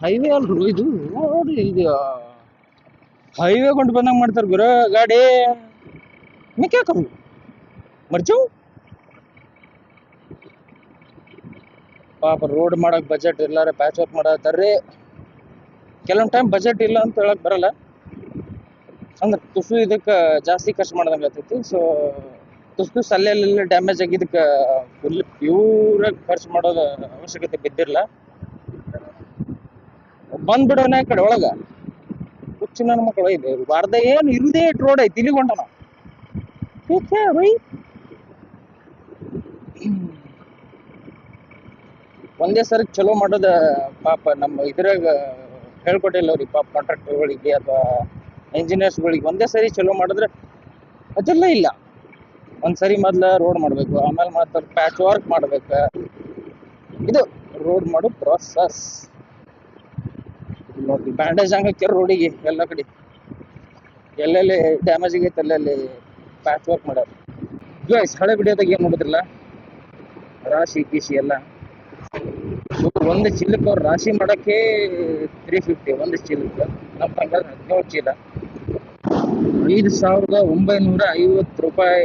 Highway ಅಲ್ರು, ಇದು ನೋಡಿ ಇದು. ಹೈವೇ ಕೊಂಡು ಬಂದಂಗೆ ಮಾಡ್ತಾರೆ ಗುರು, ಗಾಡಿ. ಮಿಕ್ಕ ಮರ್ಚವು ಮರ್ಚು. ಪಾಪ ರೋಡ್ ಮಾಡಕ್ ಬಜೆಟ್ ಇಲ್ಲಾರ ಪ್ಯಾಚ್ ವರ್ಕ್ ಮಾಡತ್ತಾರ್ರಿ ಕೆಲವೊಂದು ಟೈಮ್ ಬಜೆಟ್ ಇಲ್ಲ ಅಂತ ಹೇಳಕ್ ಬರಲ್ಲ. ಅಂದ್ರೆ ತುಸು ಇದಕ್ಕೆ ಜಾಸ್ತಿ ಖರ್ಚು ಮಾಡ್ದಂಗೆ ಆಗ್ತೈತಿ. ಸೊ ತುಸು ತುಸು ಡ್ಯಾಮೇಜ್ ಆಗಿದ್ದಕ್ಕೆ ಫುಲ್ ಪ್ಯೂರಾಗಿ ಖರ್ಚು ಮಾಡೋದು ಅವಶ್ಯಕತೆ ಬಿದ್ದಿರಲ್ಲ. ಬಂದ್ಬಿಡೋಣ ಕಡೆ ಒಳಗ. ಹುಚ್ಚು ಮಕ್ಕಳು ಇದೆ ಬಾರ್ದ ಏನು ಇರುದೇ ರೋಡ್ ಐತಿ, ಇಲ್ಲಿ ಬೈ ಒಂದೇ ಸರಿ ಚಲೋ ಮಾಡೋದ, ಪಾಪ ನಮ್ಮ ಇದ್ರಾಗ ಹೇಳ್ಕೊಟ್ಟಿಲ್ಲ ಅವ್ರಿಗೆ ಪಾಪ ಕಾಂಟ್ರಾಕ್ಟರ್ಗಳಿಗೆ ಅಥವಾ ಇಂಜಿನಿಯರ್ಸ್ಗಳಿಗೆ ಒಂದೇ ಸರಿ ಚಲೋ ಮಾಡಿದ್ರೆ ಅದೆಲ್ಲ ಇಲ್ಲ. ಒಂದ್ ಸರಿ ಮೊದ್ಲ ರೋಡ್ ಮಾಡಬೇಕು, ಆಮೇಲೆ ಮತ್ತೆ ಪ್ಯಾಚ್ ವರ್ಕ್ ಮಾಡ್ಬೇಕು. ಇದು ರೋಡ್ ಮಾಡೋ ಪ್ರಾಸೆಸ್ ನೋಡಿ ಬ್ಯಾಂಡೇಜ್ ಹಂಗಾಕ್ಯಾರ ರೋಡಿಗೆ ಎಲ್ಲ ಕಡೆ. ಎಲ್ಲೆಲ್ಲಿ ಡ್ಯಾಮೇಜ್ ಆಗೈತೆ ಅಲ್ಲೆಲ್ಲಿ ಪ್ಯಾಚ್ ವರ್ಕ್ ಮಾಡ್ಯಾರ ಗೈಸ್ ಹಳೆ ವಿಡಿಯೋದಾಗ ಏನ್ ನೋಡಿದ್ರಲ್ಲ ರಾಶಿ ಗೀಶಿ ಎಲ್ಲ. ಒಂದು ಚೀಲಕ್ಕೆ ಅವ್ರು ರಾಶಿ ಮಾಡೋಕ್ಕೆ ತ್ರೀ ಫಿಫ್ಟಿ ಒಂದು ಚೀಲಕ್ಕೆ ನಮ್ಮ ಹಂಗಾದ್ರೆ ಹದಿನೇಳು ಚೀಲ. ಐದು ಸಾವಿರದ ಒಂಬೈನೂರ ಐವತ್ತು ರೂಪಾಯಿ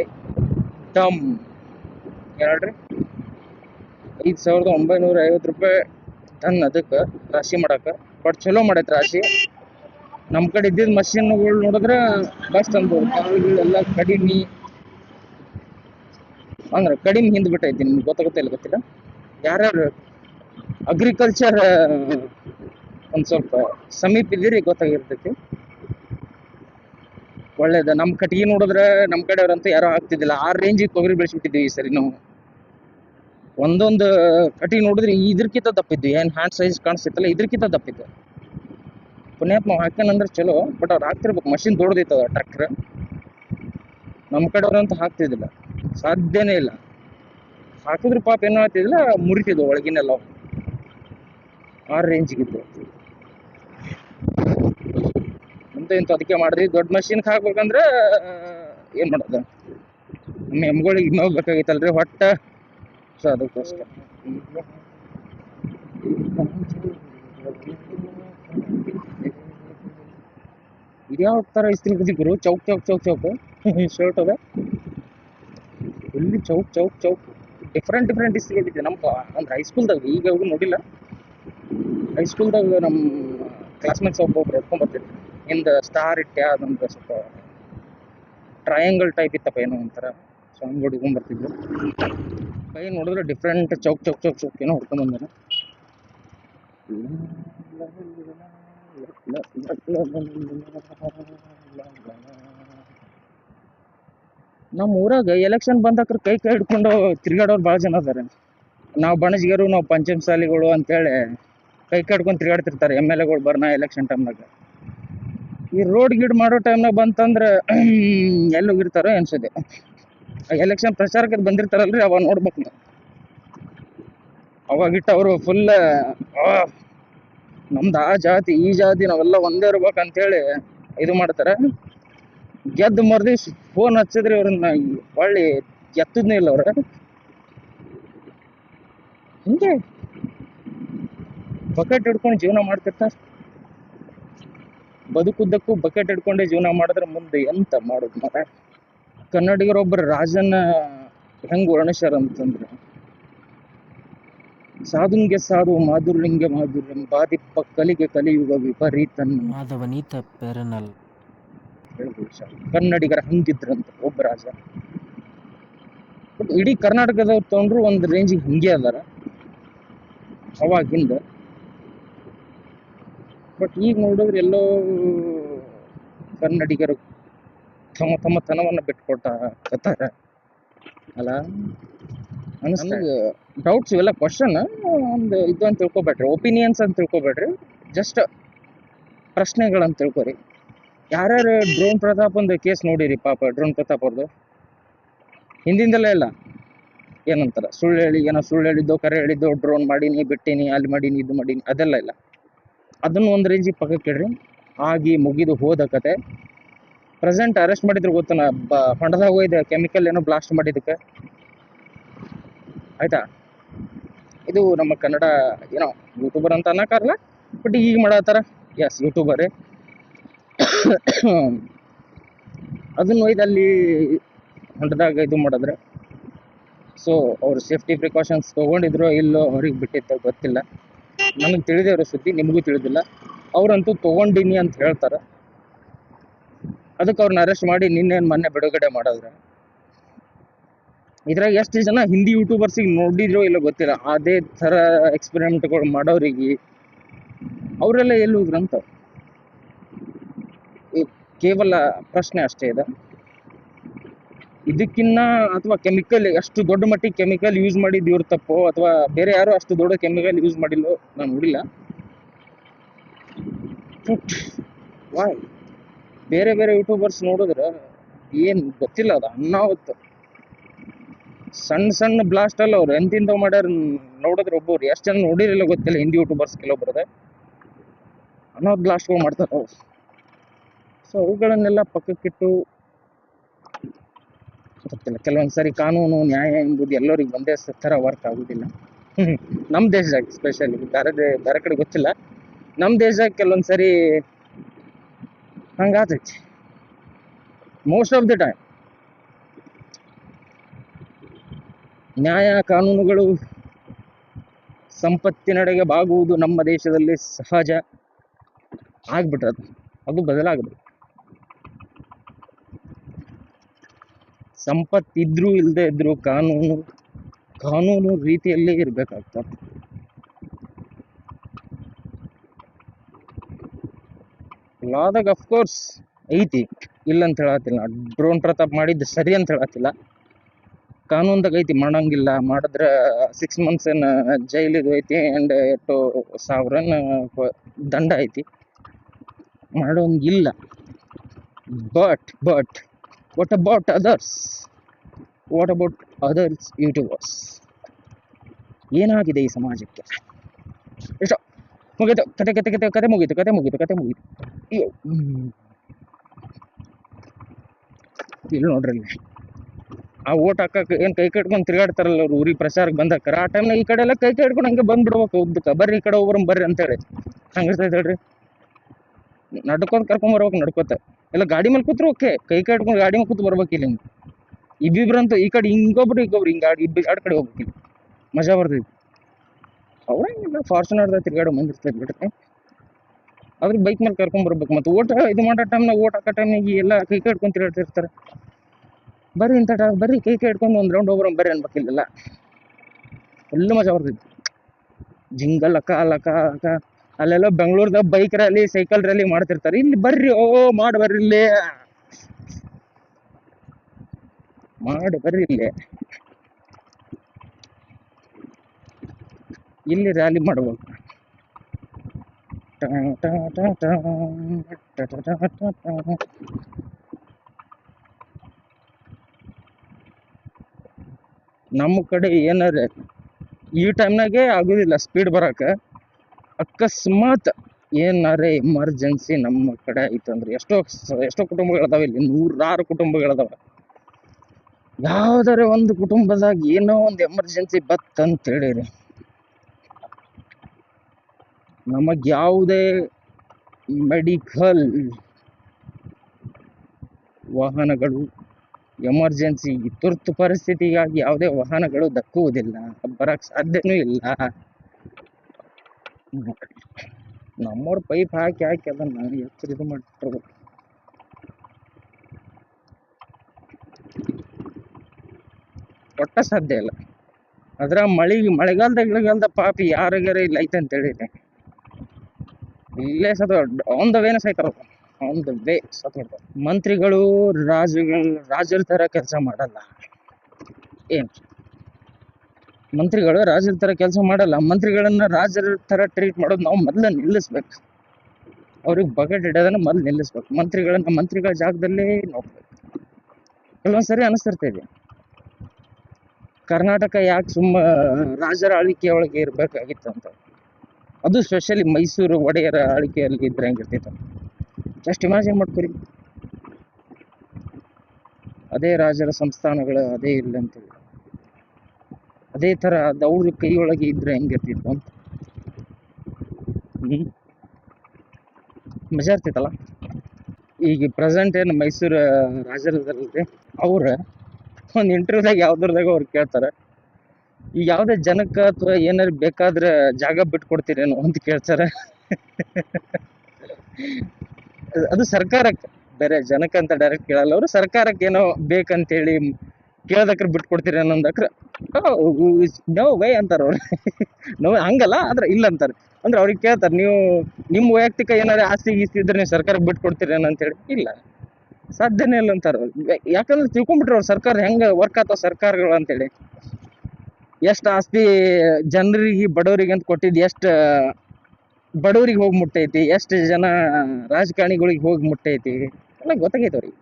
ಟಮ್ ಹೇಳ್ರಿ ಐದು ಸಾವಿರದ ಒಂಬೈನೂರ ಐವತ್ತು ರೂಪಾಯಿ ಟನ್ ಅದಕ್ಕೆ ರಾಶಿ ಮಾಡಕ್ಕೆ ಬಟ್ ಚಲೋ ಮಾಡೈತೆ ರಾಶಿ. ನಮ್ಮ ಕಡೆ ಇದ್ದಿದ್ದ ಮಷಿನ್ಗಳು ನೋಡಿದ್ರೆ ಬೆಸ್ಟ್ ಅನ್ಬೋದು ಕಾಳುಗಳೆಲ್ಲ ಕಡಿಮೆ. ಅಂದ್ರೆ ಕಡಿಮೆ ಹಿಂದ್ ಬಿಟ್ಟೈತಿ ನಿಮ್ಗೆ ಗೊತ್ತಾಗುತ್ತಿಲ್ಲ ಗೊತ್ತಿಲ್ಲ? ಯಾರ್ಯಾರು ಅಗ್ರಿಕಲ್ಚರ್ ಒಂದು ಸ್ವಲ್ಪ ಸಮೀಪ ಇದ್ದೀರಿ, ಗೊತ್ತಾಗಿರ್ತೈತಿ. ಒಳ್ಳೇದು. ನಮ್ಮ ಕಟ್ಟಿಗೆ ನೋಡಿದ್ರೆ ನಮ್ಮ ಕಡೆಯವ್ರಂತೂ ಯಾರೋ ಆಗ್ತಿದ್ದಿಲ್ಲ. ಆ ರೇಂಜಿಗೆ ತೊಗರಿ ಬೆಳೆಸಿಬಿಟ್ಟಿದ್ದೀವಿ ಈ ಸರಿ ನಾವು. ಒಂದೊಂದು ಕಟ್ಟಿಗೆ ನೋಡಿದ್ರೆ ಇದ್ರಕ್ಕಿಂತ ದಪ್ಪಿದ್ದು. ಏನು ಹ್ಯಾಂಡ್ ಸೈಜ್ ಕಾಣಿಸ್ತಿತ್ತಲ್ಲ, ಇದ್ರಕ್ಕಿಂತ ದಪ್ಪಿದ್ದು. ಪುಣ್ಯಾತ್ಮ ನಾವು ಹಾಕ್ಯಾನಂದ್ರೆ ಚಲೋ ಬಟ್ ಅವ್ರು ಹಾಕ್ತಿರ್ಬೇಕು. ಮಷಿನ್ ದೊಡ್ಡದಿತ್ತದ ಟ್ರ್ಯಾಕ್ಟರ್ ನಮ್ಮ ಕಡೆಯವ್ರಂತೂ ಹಾಕ್ತಿದ್ದಿಲ್ಲ. ಸಾಧ್ಯನೇ ಇಲ್ಲ. ಹಾಕಿದ್ರೆ ಪಾಪ ಏನೋ ಆಗ್ತಿದ್ದಿಲ್ಲ, ಮುರಿತಿದ್ವು ಒಳಗಿನೆಲ್ಲ. ಆ ರೇಂಜಿಗಿದ್ದು ಮುಂದೆ ಇಂತ ಅದಕ್ಕೆ ಮಾಡಿದ್ವಿ. ದೊಡ್ಡ ಮಷಿನ್ಗೆ ಹಾಕ್ಬೇಕಂದ್ರೆ, ಏನು ಮಾಡೋದು? ನಮ್ಮ ಎಮ್ಗಳಿಗೆ ಬೇಕಾಗಿತ್ತಲ್ರಿ ಹೊಟ್ಟ. ಸೊ ಅದಕ್ಕೋಸ್ಕರ ಇದ್ಯಾವ ಥರ ಇಸ್ತ್ರಿ ಬಿದ್ದಿದ್ರು ಚೌಕ್ ಚೌಕ್ ಚೌಕ್ ಚೌಕ್. ಶರ್ಟ್ ಅದ. ಎಲ್ಲಿ ಚೌಕ್ ಚೌಕ್ ಚೌಕ್. ಡಿಫ್ರೆಂಟ್ ಡಿಫ್ರೆಂಟ್ ಇಸ್ತ್ರಿ ಬಿದ್ದಿದೆ ನಮ್ಮ ಅಂದ್ರೆ ಹೈಸ್ಕೂಲ್ದಾಗ ಈಗ ಅವ್ರು ನೋಡಿಲ್ಲ. ಹೈಸ್ಕೂಲ್ದಾಗ ನಮ್ಮ ಕ್ಲಾಸ್ಮೇಟ್ಸ್ ಒಬ್ಬೊಬ್ರು ಹೊಡ್ಕೊಂಡ್ ಬರ್ತಿದ್ರು ಹಿಂದ ಸ್ಟಾರ್ ಇಟ್ಟೆ, ಅದೊಂದು ಸ್ವಲ್ಪ ಟ್ರಯಾಂಗಲ್ ಟೈಪ್ ಇತ್ತಪ್ಪ, ಏನೋ ಒಂಥರ. ಸೊ ಹಂಗೆ ಹೊಡ್ಕೊಂಡ್ ಬರ್ತಿದ್ರು. ಕೈ ನೋಡಿದ್ರೆ ಡಿಫ್ರೆಂಟ್ ಚೌಕ್ ಚೌಕ್ ಚೌಕ್ ಚೌಕ್ ಏನೋ ಹೊಡ್ಕೊಂಡ್ ಬಂದಾನ. ನಮ್ಮ ಊರಾಗ ಎಲೆಕ್ಷನ್ ಬಂದಾಕ್ರ ಕೈ ಕೈ ಹಿಡ್ಕೊಂಡು ತಿರ್ಗಾಡೋರು ಭಾಳ ಜನ ಅದಾರ. ನಾವು ಬಣಜ್ಗರು, ನಾವು ಪಂಚಮಸಾಲಿಗಳು ಅಂತೇಳಿ ಕೈ ಕೈ ಹಿಡ್ಕೊಂಡು ತಿರ್ಗಾಡ್ತಿರ್ತಾರೆ ಎಂ ಎಲ್ ಎಗಳು ಬರ್ನ ಎಲೆಕ್ಷನ್ ಟೈಮ್ನಾಗ ಈ ರೋಡ್ ಗಿಡ್ ಮಾಡೋ ಟೈಮ್ನಾಗ ಬಂತಂದ್ರೆ ಎಲ್ಲಿ ಹೋಗಿರ್ತಾರೋ ಅನ್ಸುತ್ತೆ ಎಲೆಕ್ಷನ್ ಪ್ರಚಾರಕ್ಕೆ ಬಂದಿರ್ತಾರಲ್ರಿ, ಅವಾಗ ನೋಡ್ಬೇಕು ನಾವು. ಅವಾಗಿಟ್ಟು ಅವರು ಫುಲ್ ನಮ್ದು ಆ ಜಾತಿ, ಈ ಜಾತಿ ನಾವೆಲ್ಲ ಒಂದೇ ಇರ್ಬೇಕಂತೇಳಿ ಇದು ಮಾಡ್ತಾರೆ. ಗೆದ್ದು ಮರ್ದಿ ಫೋನ್ ಹಚ್ಚಿದ್ರೆ ಅವ್ರನ್ನ ಹೊಳ್ಳಿ ಎತ್ತದ್ನೇ ಇಲ್ಲ ಅವ್ರ. ಹಿಂಗೆ ಬಕೆಟ್ ಹಿಡ್ಕೊಂಡು ಜೀವನ ಮಾಡ್ತಿರ್ತಾರೆ. ಬದುಕುದ್ದಕ್ಕೂ ಬಕೆಟ್ ಹಿಡ್ಕೊಂಡೆ ಜೀವನ ಮಾಡಿದ್ರೆ ಮುಂದೆ ಎಂತ ಮಾಡೋದು ಮರ ಕನ್ನಡಿಗರೊಬ್ಬರು ರಾಜನ ಹೆಂಗ್ ವರ್ಣಿಸ್ಯಾರ ಅಂತಂದ್ರೆ ಸಾಧುಂಗೆ ಸಾಧು ಮಾಧುರ್ಯಂಗೆ ಮಾಧುರ್ಯಂ ಬಾದಿಪ್ಪ ಕಲಿಗೆ ಕಲಿಯುಗ ವಿಪರೀತನ್ ಮಾಧವನೀತ ಪೆರನಲ್ ಕನ್ನಡಿಗರ ಹಂಗಿದ್ರಂತ ಒಬ್ಬ ರಾಜ. ಬಟ್ ಇಡೀ ಕರ್ನಾಟಕದವ್ರು ತಗೊಂಡ್ರು ಒಂದು ರೇಂಜಿಗೆ ಹಿಂಗೆ ಅದಾರ. ಅವಾಗಿಂದ ಬಟ್ ಈಗ ನೋಡಿದ್ರೆ ಎಲ್ಲೋ ಕನ್ನಡಿಗರು ತಮ್ಮ ತಮ್ಮ ತನವನ್ನ ಬಿಟ್ಕೊಟ್ಟ ಅಲ್ಲ? ನನಗೆ ಡೌಟ್ಸ್ ಇವೆಲ್ಲ ಕ್ವಶನ್ ಒಂದು ಇದು ಅಂತ ತಿಳ್ಕೊಬೇಡ್ರಿ. ಒಪಿನಿಯನ್ಸ್ ಅಂತ ತಿಳ್ಕೊಬೇಡ್ರಿ. ಜಸ್ಟ್ ಪ್ರಶ್ನೆಗಳಂತ ತಿಳ್ಕೊರಿ. ಯಾರ್ಯಾರು ಡ್ರೋನ್ ಪ್ರತಾಪ್ ಒಂದು ಕೇಸ್ ನೋಡಿರಿ ಪಾಪ ಡ್ರೋನ್ ಪ್ರತಾಪ್ ಅವ್ರದ್ದು ಹಿಂದಿಂದಲೇ ಇಲ್ಲ ಏನಂತಾರ? ಸುಳ್ಳು ಹೇಳಿ, ಏನೋ ಸುಳ್ಳು ಹೇಳಿದ್ದು, ಕರೆ ಹೇಳಿದ್ದು ಡ್ರೋನ್ ಮಾಡೀನಿ, ಬಿಟ್ಟೀನಿ, ಅಲ್ಲಿ ಮಾಡೀನಿ, ಇದು ಮಾಡೀನಿ, ಅದೆಲ್ಲ ಇಲ್ಲ. ಅದನ್ನು ಒಂದು ರೇಂಜಿಗೆ ಪಕ್ಕಕ್ಕೆ ಇಡ್ರಿ. ಆಗಿ ಮುಗಿದು ಹೋದ ಕತೆ. ಪ್ರೆಸೆಂಟ್ ಅರೆಸ್ಟ್ ಮಾಡಿದ್ರು ಗೊತ್ತನ ಬ ಹೊಂಡದಾಗ ಹೋಯ್ದೆ ಕೆಮಿಕಲ್ ಏನೋ ಬ್ಲಾಸ್ಟ್ ಮಾಡಿದ್ದಕ್ಕೆ. ಆಯ್ತಾ? ಇದು ನಮ್ಮ ಕನ್ನಡ, ಏನೋ ಯೂಟ್ಯೂಬರ್ ಅಂತ ಅನ್ನೋಕ್ಕಾರಲ್ಲ ಬಟ್ ಈಗ ಮಾಡತ್ತಾರ ಎಸ್ ಯೂಟ್ಯೂಬರೇ ಅದನ್ನು ಒಯ್ದು ಅಲ್ಲಿ ಹೊಂಡದಾಗ ಇದು ಮಾಡಿದ್ರೆ. ಸೊ ಅವ್ರು ಸೇಫ್ಟಿ ಪ್ರಿಕಾಷನ್ಸ್ ತೊಗೊಂಡಿದ್ರು ಇಲ್ಲೋ ಅವ್ರಿಗೆ ಬಿಟ್ಟಿತ್ತು ಗೊತ್ತಿಲ್ಲ. ನನಗೆ ತಿಳಿದಿರೋ ಸುದ್ದಿ, ನಿಮಗೂ ತಿಳಿದಿಲ್ಲ. ಅವರಂತೂ ತೊಗೊಂಡಿನಿ ಅಂತ ಹೇಳ್ತಾರೆ. ಅದಕ್ಕೆ ಅವ್ರನ್ನ ಅರೆಸ್ಟ್ ಮಾಡಿ ನಿನ್ನೇನು ಮೊನ್ನೆ ಬಿಡುಗಡೆ ಮಾಡಿದ್ರೆ. ಇದ್ರಾಗ ಎಷ್ಟು ಜನ ಹಿಂದಿ ಯೂಟ್ಯೂಬರ್ಸಿಗೆ ನೋಡಿದ್ರೋ ಇಲ್ಲ ಗೊತ್ತಿಲ್ಲ. ಅದೇ ಥರ ಎಕ್ಸ್ಪೆರಿಮೆಂಟ್ಗಳು ಮಾಡೋರಿಗೆ ಅವರೆಲ್ಲ ಎಲ್ಲಿ ಹೋದ್ರಂತ ಕೇವಲ ಪ್ರಶ್ನೆ ಅಷ್ಟೇ ಇದೆ. ಇದಕ್ಕಿನ್ನ ಅಥವಾ ಕೆಮಿಕಲ್ ಅಷ್ಟು ದೊಡ್ಡ ಮಟ್ಟಿಗೆ ಕೆಮಿಕಲ್ ಯೂಸ್ ಮಾಡಿದ್ದು ಇವ್ರ ತಪ್ಪೋ ಅಥವಾ ಬೇರೆ ಯಾರು ಅಷ್ಟು ದೊಡ್ಡ ಕೆಮಿಕಲ್ ಯೂಸ್ ಮಾಡಿಲ್ಲೋ ನಾನು ನೋಡಿಲ್ಲ. ವಾಯ್ ಬೇರೆ ಬೇರೆ ಯೂಟ್ಯೂಬರ್ಸ್ ನೋಡಿದ್ರೆ ಏನು ಗೊತ್ತಿಲ್ಲ ಅದು ಅನ್ನಾವತ್ ಸಣ್ಣ ಸಣ್ಣ ಬ್ಲಾಸ್ಟ್ ಅಲ್ಲ ಅವ್ರು ಎಂತಿಂತ ಮಾಡ್ಯಾರ ನೋಡಿದ್ರೆ ಒಬ್ಬರು ಎಷ್ಟು ಜನ ನೋಡಿರಲಿಲ್ಲ ಗೊತ್ತಿಲ್ಲ ಹಿಂದಿ ಯೂಟ್ಯೂಬರ್ಸ್ ಕೆಲವೊಬ್ಬರದ ಅನ್ನೋ ಬ್ಲಾಸ್ಟ್ಗಳು ಮಾಡ್ತಾರೆ ಅವ್ರು. ಸೊ ಅವುಗಳನ್ನೆಲ್ಲ ಪಕ್ಕಕ್ಕಿಟ್ಟು ಗೊತ್ತಿಲ್ಲ. ಕೆಲವೊಂದು ಸರಿ ಕಾನೂನು, ನ್ಯಾಯ ಎಂಬುದು ಎಲ್ಲರಿಗೂ ಒಂದೇ ಥರ ವರ್ಕ್ ಆಗೋದಿಲ್ಲ. ನಮ್ಮ ದೇಶದಾಗ ಸ್ಪೆಷಲಿ ಬೇರೆ ಬೇರೆ ಕಡೆ ಗೊತ್ತಿಲ್ಲ. ನಮ್ಮ ದೇಶದಾಗ ಕೆಲವೊಂದು ಸರಿ ಹಂಗಾತೈತಿ ಮೋಸ್ಟ್ ಆಫ್ ದಿ ಟೈಮ್ ನ್ಯಾಯ ಕಾನೂನುಗಳು ಸಂಪತ್ತಿನಡೆಗೆ ಬಾಗುವುದು ನಮ್ಮ ದೇಶದಲ್ಲಿ ಸಹಜ ಆಗ್ಬಿಟ್ರದು. ಅದು ಬದಲಾಗಬೇಕು. ಸಂಪತ್ತಿದ್ರೂ ಇಲ್ಲದೆ ಇದ್ರೂ ಕಾನೂನು ಕಾನೂನು ರೀತಿಯಲ್ಲೇ ಇರಬೇಕಾಗ್ತದೆ. ಲಾದಾಗ ಅಫ್ಕೋರ್ಸ್ ಐತಿ. ಇಲ್ಲ ಅಂತ ಹೇಳತ್ತಿಲ್ಲ ಡ್ರೋನ್ ಪ್ರತಾಪ್ ಮಾಡಿದ್ದು ಸರಿ ಅಂತ ಹೇಳತ್ತಿಲ್ಲ ಕಾನೂನ್ದಾಗ ಐತಿ ಮಾಡಂಗಿಲ್ಲ ಮಾಡಿದ್ರೆ ಸಿಕ್ಸ್ ಮಂತ್ಸ್ ಏನು ಜೈಲಿದು ಐತಿ ಆ್ಯಂಡ್ ಟು ಸಾವಿರನ ದಂಡ ಐತಿ. ಮಾಡೋಂಗಿಲ್ಲ. But but what about others what about others YouTubers ಏನಾಗಿದೆ ಈ ಸಮಾಜಕ್ಕೆ? ಎಷ್ಟೋ ಮುಗೀತು ಕತೆ ಕತೆ ಕತೆ ಕತೆ ಮುಗಿತು ಕತೆ ಮುಗೀತು ಕತೆ ಮುಗೀತು ಅಯ್ಯೋ. ಇಲ್ಲಿ ನೋಡ್ರಿ ಇಲ್ಲಿ ಆ ಓಟ್ ಹಾಕಕ್ಕೆ ಏನು ಕೈ ಕಟ್ಕೊಂಡು ತಿರುಗಾಡ್ತಾರಲ್ಲ ಅವ್ರು, ಊರಿಗೆ ಪ್ರಚಾರಕ್ಕೆ ಬಂದಕ್ಕಾರ ಆ ಟೈಮ್ನಾಗ ಈ ಕಡೆ ಎಲ್ಲ ಕೈ ಕೈ ಹಿಡ್ಕೊಂಡು ಹಂಗೆ ಬಂದ್ಬಿಡ್ಬೇಕು ಉದ್ದಕ್ಕೆ. ಬರ್ರಿ ಈ ಕಡೆ ಹೋಗ್ಬರಂ ಬರ್ರಿ ಅಂತೇಳಿ ಹಂಗಿರ್ತೈತೆ ಹೇಳ್ರಿ? ನಡ್ಕೊಂಡು ಕರ್ಕೊಂಡ್ ಬರ್ಬೇಕು, ನಡ್ಕೋತ. ಎಲ್ಲ ಗಾಡಿ ಮೇಲೆ ಕೂತ್ರು ಓಕೆ ಕೈ ಕೈ ಹಿಡ್ಕೊಂಡು ಗಾಡಿ ಮೇಲೆ ಕೂತು ಬರ್ಬೇಕು ಇಲ್ಲಿ ಹಿಂಗೆ ಇಬ್ಬಿಬ್ರಂತೂ ಈ ಕಡೆ ಹಿಂಗೊಬ್ರು ಈಗೊಬ್ರು ಹಿಂಗೆ ಗಾಡಿ ಇಬ್ಬರು ಎರಡು ಕಡೆ ಹೋಗ್ಬೇಕು ಮಜಾ ಬರ್ತೈತಿ ಅವ್ರಂಗಿಲ್ಲ ಫಾರ್ಚುನರ್ದಾಗ ತಿರ್ಗಾಡೋ ಮಂದಿ ಇರ್ತೈತೆ ಬಿಡ್ರಿ ಆದ್ರೆ ಬೈಕ್ ಮೇಲೆ ಕರ್ಕೊಂಡ್ ಮತ್ತು ಓಟ್ ಇದು ಮಾಡೋ ಟೈಮ್ನಾಗ ಓಟ್ ಹಾಕೋ ಟೈಮ್ನಾಗ ಎಲ್ಲ ಕೈ ಕೈ ಹಿಡ್ಕೊಂಡು ತಿರ್ಗಾಡ್ತಿರ್ತಾರೆ ಬರ್ರಿ ಇಂಥ ಟೈಮ್ ಬರ್ರಿ ಕೈ ಕೈ ಹಿಡ್ಕೊಂಡು ಒಂದು ರೌಂಡ್ ಹೋಗ್ಬರಂ ಬರ್ರಿ ಅನ್ಬೇಕಿಲ್ಲ ಫುಲ್ ಮಜಾ ಬರ್ತೈತಿ ಜಿಂಗಲ್ ಅಕ್ಕ ಅಲ್ಲಕ್ಕ ಅಕ್ಕ ಅಲ್ಲೆಲ್ಲ ಬೆಂಗಳೂರ್ದಾಗ ಬೈಕ್ ರ್ಯಾಲಿ ಸೈಕಲ್ ರ್ಯಾಲಿ ಮಾಡ್ತಿರ್ತಾರೆ. ಇಲ್ಲಿ ಬರ್ರಿ ಓ, ಮಾಡಿ ಬರ್ರಿ ಇಲ್ಲಿ. ಮಾಡಿ ಬರ್ರಿ ಇಲ್ಲೇ. ಇಲ್ಲಿ ರ್ಯಾಲಿ ಮಾಡಬೇಕು ನಮ್ಮ ಕಡೆ ಏನಾರೆ ಈ ಟೈಮ್ನಾಗೆ ಆಗೋದಿಲ್ಲ ಸ್ಪೀಡ್ ಬರಕ್ಕೆ ಅಕಸ್ಮಾತ್ ಏನಾರೆ ಎಮರ್ಜೆನ್ಸಿ ನಮ್ಮ ಕಡೆ ಆಯ್ತು ಅಂದ್ರೆ ಎಷ್ಟೋ ಎಷ್ಟೋ ಕುಟುಂಬಗಳದಾವೆ ಇಲ್ಲಿ, ನೂರಾರು ಕುಟುಂಬಗಳದಾವೆ ಯಾವ್ದಾರ ಒಂದು ಕುಟುಂಬದಾಗ ಏನೋ ಒಂದು ಎಮರ್ಜೆನ್ಸಿ ಬತ್ತಂತ ಹೇಳಿರಿ ನಮಗ್ ಯಾವುದೇ ಮೆಡಿಕಲ್ ವಾಹನಗಳು ಎಮರ್ಜೆನ್ಸಿ ತುರ್ತು ಪರಿಸ್ಥಿತಿಗಾಗಿ ಯಾವುದೇ ವಾಹನಗಳು ದಕ್ಕುವುದಿಲ್ಲ ಬರಕ್ಕೆ ಸಾಧ್ಯನೂ ಇಲ್ಲ. ನಮ್ಮವ್ರ ಪೈಪ್ ಹಾಕಿ ಹಾಕಿ ಅದನ್ನ ಎಚ್ಚರ ಇದು ಮಾಡಿರ್ಬೇಕು ಒಟ್ಟ ಸಾಧ್ಯ ಇಲ್ಲ. ಅದ್ರ ಮಳಿ ಮಳೆಗಾಲದ ಗಿಳಗಾಲದ ಪಾಪಿ ಯಾರಿಗಾರ ಇಲ್ಲ ಐತೆ ಅಂತ ಹೇಳಿರಿ ಇಲ್ಲೇ ಸತ ಆನ್ ದ ವೇನ ಸಾಯ್ತಾರ ಆನ್ ದ ವೇ ಸತ್ ಮಂತ್ರಿಗಳು, ರಾಜುಗಳು, ರಾಜರ ತರ ಕೆಲಸ ಮಾಡಲ್ಲ. ಏನ್? ಮಂತ್ರಿಗಳು ರಾಜರ ತರ ಕೆಲಸ ಮಾಡಲ್ಲ. ಮಂತ್ರಿಗಳನ್ನ ರಾಜರ ತರ ಟ್ರೀಟ್ ಮಾಡೋದು ನಾವು ಮೊದಲ ನಿಲ್ಲಿಸ್ಬೇಕು. ಅವ್ರಿಗೆ ಬಕೆಟ್ ಹಿಡಿಯೋದನ್ನ ಮೊದಲು ನಿಲ್ಲಿಸ್ಬೇಕು. ಮಂತ್ರಿಗಳನ್ನ ಮಂತ್ರಿಗಳ ಜಾಗದಲ್ಲೇ ನೋಡ್ಬೇಕು. ಕೆಲವೊಂದ್ಸರಿ ಅನಿಸ್ತಿರ್ತೈತಿ ಕರ್ನಾಟಕ ಯಾಕೆ ಸುಮ್ಮ, ರಾಜರ ಆಳ್ವಿಕೆ ಒಳಗೆ ಇರಬೇಕಾಗಿತ್ತು ಅಂತ. ಅದು ಸ್ಪೆಷಲಿ ಮೈಸೂರು ಒಡೆಯರ ಆಳ್ವಿಕೆಯಲ್ಲಿ ಇದ್ರೆ ಹೆಂಗಿರ್ತಿತ್ತು ಜಸ್ಟ್ ಇಮ್ಯಾಜಿನ್ ಮಾಡ್ಕೊರಿ. ಅದೇ ರಾಜರ ಸಂಸ್ಥಾನಗಳು ಅದೇ ಇಲ್ಲ ಅಂತೇಳಿ ಅದೇ ಥರ ದೌರ್ ಕೈಯೊಳಗೆ ಇದ್ರೆ ಹೆಂಗಿರ್ತಿತ್ತು ಅಂತ. ಮಜಾ ಇರ್ತಿತ್ತಲ್ಲ? ಈಗ ಪ್ರೆಸೆಂಟ್ ಏನು ಮೈಸೂರು ರಾಜರದಲ್ಲಿ ಅವ್ರ ಒಂದು ಇಂಟರ್ವ್ಯೂದಾಗ ಯಾವ್ದ್ರದಾಗ ಅವ್ರು ಕೇಳ್ತಾರೆ. ಈಗ ಯಾವುದೇ ಜನಕ್ಕೆ ಅಥವಾ ಏನಾರು ಬೇಕಾದ್ರೆ ಜಾಗ ಬಿಟ್ಕೊಡ್ತೀರೇನು ಅಂತ ಕೇಳ್ತಾರೆ. ಅದು- ಸರ್ಕಾರಕ್ಕೆ. ಬೇರೆ ಜನಕ್ಕೆ ಅಂತ ಡೈರೆಕ್ಟ್ ಕೇಳಲ್ಲ. ಅವರು ಸರ್ಕಾರಕ್ಕೆ ಏನೋ ಬೇಕಂತೇಳಿ ಕೇಳ್ದಕ್ರೆ ಬಿಟ್ಕೊಡ್ತೀರೇನೋ ಅಂದಕ್ರೆ ನೋ ವೇ ಅಂತಾರೆ ಅವ್ರು. ನೋ ಹಂಗಲ್ಲ, ಆದ್ರೆ ಇಲ್ಲ ಅಂತಾರೆ. ಅಂದ್ರೆ ಅವ್ರಿಗೆ ಕೇಳ್ತಾರೆ, ನೀವು, ನಿಮ್ಮ ವೈಯಕ್ತಿಕ ಏನಾರ ಆಸ್ತಿ ಗೀಸ್ತಿ ಇದ್ರೆ ನೀವು ಸರ್ಕಾರಕ್ಕೆ ಅಂತ ಅಂತೇಳಿ ಇಲ್ಲ. ಸಾಧ್ಯನೇ ಇಲ್ಲ ಅಂತಾರೆ ಯಾಕಂದ್ರೆ ತಿಳ್ಕೊಂಬಿಟ್ರು ಅವ್ರು ಸರ್ಕಾರ ಹೆಂಗೆ ವರ್ಕ್ ಆಗ್ತಾವ ಸರ್ಕಾರಗಳು ಅಂತೇಳಿ ಎಷ್ಟು ಆಸ್ತಿ ಜನರಿಗೆ, ಬಡವರಿಗೆ ಅಂತ ಕೊಟ್ಟಿದ್ದು, ಎಷ್ಟು ಬಡವರಿಗೆ ಹೋಗಿ ಮುಟ್ಟೈತಿ, ಎಷ್ಟು ಜನ ರಾಜಕಾರಣಿಗಳಿಗೆ ಹೋಗಿ ಮುಟ್ಟೈತಿ, ಎಲ್ಲ ಗೊತ್ತಾಗೈತೆ ಅವ್ರಿಗೆ.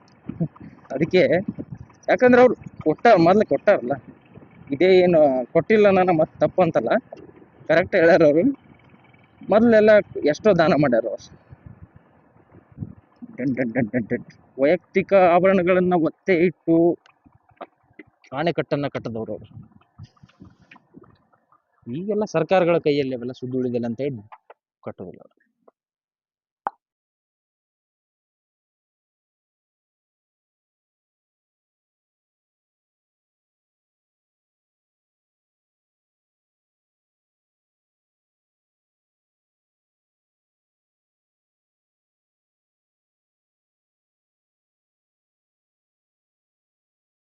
ಅದಕ್ಕೆ, ಯಾಕಂದ್ರೆ ಅವ್ರು ಕೊಟ್ಟ ಮೊದ್ಲು ಕೊಟ್ಟಾರಲ್ಲ. ಇದೇ ಏನು ಕೊಟ್ಟಿಲ್ಲ ನಾನು, ಮತ್ತೆ ತಪ್ಪು ಅಂತಲ್ಲ. ಕರೆಕ್ಟ್ ಹೇಳ್ಯಾರ ಅವರು. ಮೊದಲೆಲ್ಲ ಎಷ್ಟೋ ದಾನ ಮಾಡ್ಯಾರ ಅವ್ರು. ವೈಯಕ್ತಿಕ ಆಭರಣಗಳನ್ನು ಒತ್ತೆ ಇಟ್ಟು ಅಣೆಕಟ್ಟನ್ನ ಕಟ್ಟದವ್ರು ಅವರು. ಈಗೆಲ್ಲ ಸರ್ಕಾರಗಳ ಕೈಯಲ್ಲಿ ಅವೆಲ್ಲ ಸುದ್ದು ಉಳಿದಿಲ್ಲ ಅಂತ ಹೇಳಿ ಕಟ್ಟೋದಿಲ್ಲ.